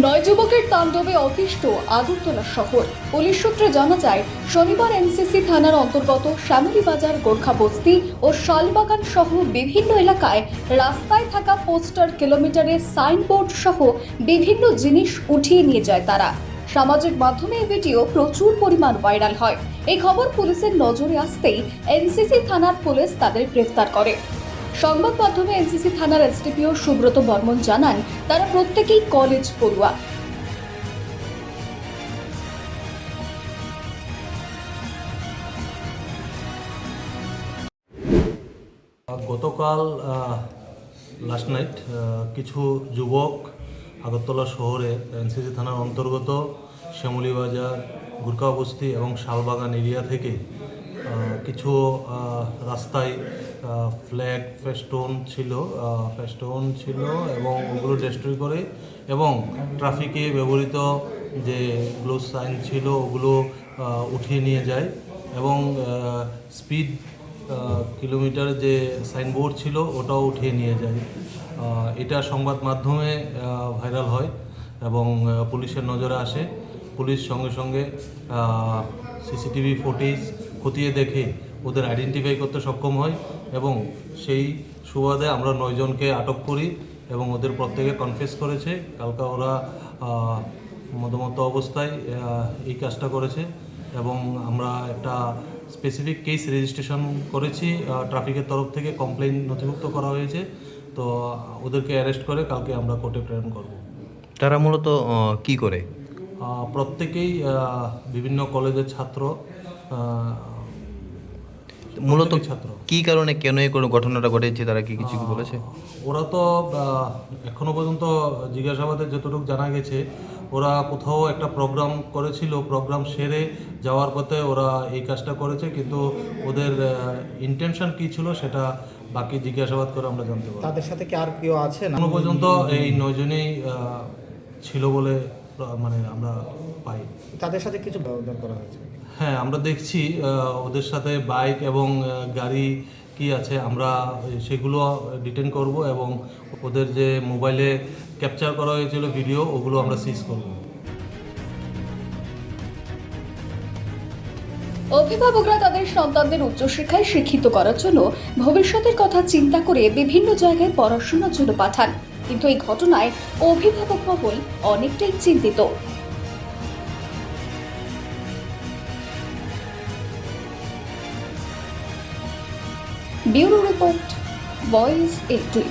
নয় যুবকের তাণ্ডবে অতিষ্ঠ আগরতলা শহর। পুলিশ সূত্রে জানা যায়, শনিবার এনসিসি থানার অন্তর্গত শ্যামলী বাজার গোর্খা বস্তি ও শালবাগান সহ বিভিন্ন এলাকায় রাস্তায় থাকা পোস্টার কিলোমিটারের সাইনবোর্ড সহ বিভিন্ন জিনিস উঠিয়ে নিয়ে যায় তারা। সামাজিক মাধ্যমে এই ভিডিও প্রচুর পরিমাণ ভাইরাল হয়। এই খবর পুলিশের নজরে আসতেই এনসিসি থানার পুলিশ তাদের গ্রেফতার করে। সংবাদ মাধ্যমে এনসিসি থানার এসডিপিও সুব্রত বর্মন জানান, তারা প্রত্যেকেই কলেজ পড়ুয়া। গতকাল লাস্ট নাইট কিছু যুবক আগরতলা শহরে এনসিসি থানার অন্তর্গত শ্যামলী বাজার গুরকা বস্তি এবং শালবাগান এরিয়া থেকে কিছু রাস্তায় ফ্ল্যাগ ফেস্টোন ছিল ফেস্টোন ছিল এবং ওগুলো ডিস্ট্রয় করে এবং ট্রাফিকে ব্যবহৃত যে গ্লো সাইন ছিল ওগুলো উঠিয়ে নিয়ে যায় এবং স্পিড কিলোমিটার যে সাইনবোর্ড ছিল ওটাও উঠিয়ে নিয়ে যায়। এটা সংবাদ মাধ্যমে ভাইরাল হয় এবং পুলিশের নজরে আসে। পুলিশ সঙ্গে সঙ্গে সিসিটিভি ফুটেজ খতিয়ে দেখে ওদের আইডেন্টিফাই করতে সক্ষম হয় এবং সেই সুবাদে আমরা নয়জনকে আটক করি এবং ওদের প্রত্যেকে কনফেস করেছে। কালকা ওরা আহ, মদমত্ত অবস্থায় এই কাজটা করেছে এবং আমরা একটা স্পেসিফিক কেস রেজিস্ট্রেশন করেছি ট্রাফিকের তরফ থেকে কমপ্লেন নথিভুক্ত করা হয়েছে। তো ওদেরকে অ্যারেস্ট করে কালকে আমরা কোর্টে প্রেরণ করব। তারা মূলত কি করে? প্রত্যেকেই বিভিন্ন কলেজের ছাত্র মূলত ছাত্র। কি কারণে কেন এই কোনো ঘটনাটা ঘটেছে? তারা কি কিছু বলেছে? ওরা তো এখনও পর্যন্ত জিজ্ঞাসাবাদে যতটুকু জানা গেছে ওরা কোথাও একটা প্রোগ্রাম করেছিল প্রোগ্রাম সেরে যাওয়ার পথে ওরা এই কাজটা করেছে কিন্তু ওদের ইন্টেনশন কী ছিল সেটা বাকি জিজ্ঞাসাবাদ করে আমরা জানতে পারব। তাদের সাথে কি আর কেউ আছে না? এখনও পর্যন্ত এই নয়জনেই ছিল বলে মানে আমরা পাই। তাদের সাথে কিছু ব্যবধান করা হয়েছে? হ্যাঁ আমরা দেখছি ওদের সাথে বাইক এবং গাড়ি কি আছে আমরা সেগুলো ডিটেন করব এবং ওদের যে মোবাইলে ক্যাপচার করা হয়েছিল ভিডিও ওগুলো আমরা সিজ করব। অভিভাবকরা তাদের সন্তানদের উচ্চশিক্ষায় শিক্ষিত করার জন্য ভবিষ্যতের কথা চিন্তা করে বিভিন্ন জায়গায় পড়াশোনার জন্য পাঠান। কিন্তু এই ঘটনায় অভিভাবক মহল অনেকটাই চিন্তিত। Bureau report voice এইটুই